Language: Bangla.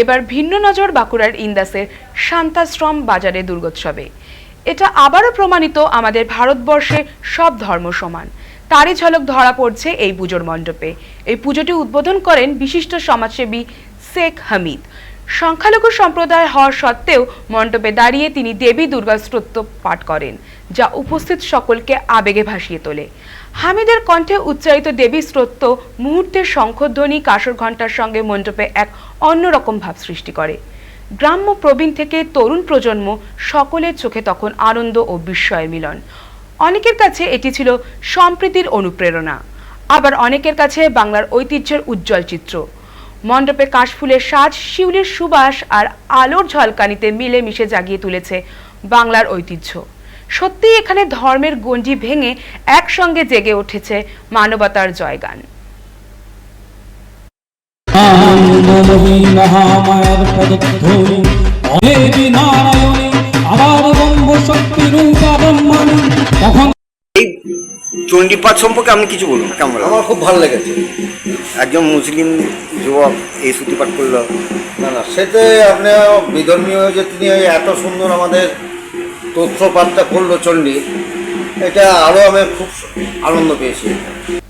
এবার ভিন্ন নজর বাঁকুড়ার ইন্দাসের শান্তাশ্রম বাজারে দুর্গোৎসবে। এটা আবারও প্রমাণিত আমাদের ভারতবর্ষে সব ধর্ম সমান। তারই ঝলক ধরা পড়ছে এই পুজোর মণ্ডপে। এই পুজোটি উদ্বোধন করেন বিশিষ্ট সমাজসেবী শেখ হামিদ। সংখ্যালঘু সম্প্রদায় হওয়া সত্ত্বেও মণ্ডপে দাঁড়িয়ে তিনি দেবী দুর্গা স্তোত্র পাঠ করেন, যা উপস্থিত সকলকে আবেগে ভাসিয়ে তোলে। হামিদের কণ্ঠে উচ্চারিত দেবী স্তোত্র মুহূর্তের শঙ্খধ্বনি কাসর ঘণ্টার সঙ্গে মণ্ডপে এক অন্যরকম ভাব সৃষ্টি করে। গ্রাম্য প্রবীণ থেকে তরুণ প্রজন্ম সকলের চোখে তখন আনন্দ ও বিস্ময়ের মিলন। অনেকের কাছে এটি ছিল সম্প্রীতির অনুপ্রেরণা। আবার অনেকের কাছে বাংলার ঐতিহ্যের উজ্জ্বল চিত্র। মণ্ডপে কাশফুলের সাজ, শিউলির সুবাস আর আলোর ঝলকানিতে মিলে মিশে জাগিয়ে তুলেছে বাংলার ঐতিহ্য। সত্যি এখানে ধর্মের গণ্ডি ভেঙে একসঙ্গে জেগে উঠেছে মানবতার জয়গান। চণ্ডীপাঠ সম্পর্কে আপনি কিছু বলুন। কেমন আমার খুব ভালো লেগেছে। একজন মুসলিম যুবক এই শ্রুতিপাঠ করল। না না সেতে আপনি বিধর্মীয় যে তিনি এত সুন্দর আমাদের তথ্য পাঠটা করল চণ্ডী এটা আরও আমি খুব আনন্দ পেয়েছি।